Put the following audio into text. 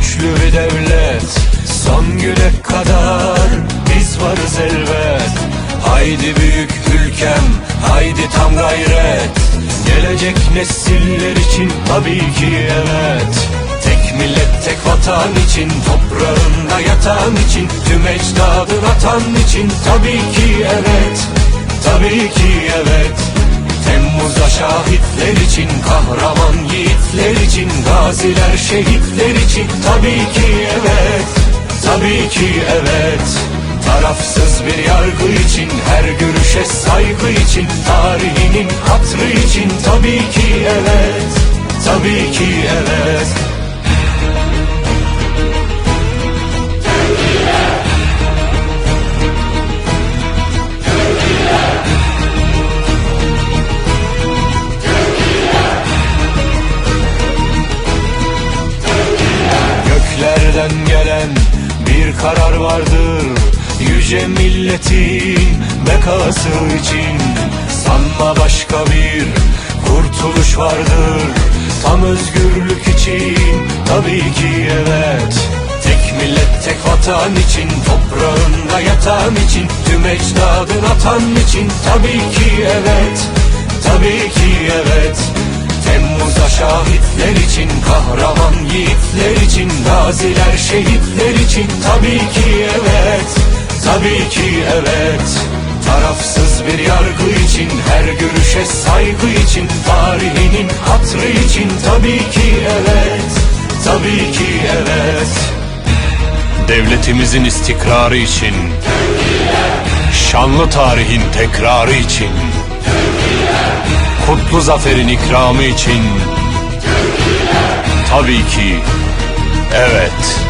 bir devlet. Son güne kadar biz varız elbet. Haydi büyük ülkem haydi tam gayret. Gelecek nesiller için tabii ki evet. Tek millet tek vatan için Toprağında yatan için Tüm ecdadın atan için Tabii ki evet. Tabii ki evet. Temmuz'da şahitler için Kahraman Gaziler şehitler için. Tabii ki evet Tabii ki evet. Tarafsız bir yargı için Her görüşe saygı için Tarihinin hatrı için. Tabii ki evet Tabii ki evet karar vardır. Yüce milletin bekası için Sanma başka bir kurtuluş vardır. Tam özgürlük için tabii ki evet. Tek millet tek vatan için Toprağında yatan için Tüm ecdadın atan için Tabii ki evet. Tabii ki evet. Temmuz'da şahitler için Kahraman yiğitler için Gaziler şehitler için Tabii ki evet Tabii ki evet. Tarafsız bir yargı için Her görüşe saygı için Tarihinin hatrı için Tabii ki evet Tabii ki evet. Devletimizin istikrarı için Şanlı tarihin tekrarı için Kutlu zaferin ikramı için Tabii ki Evet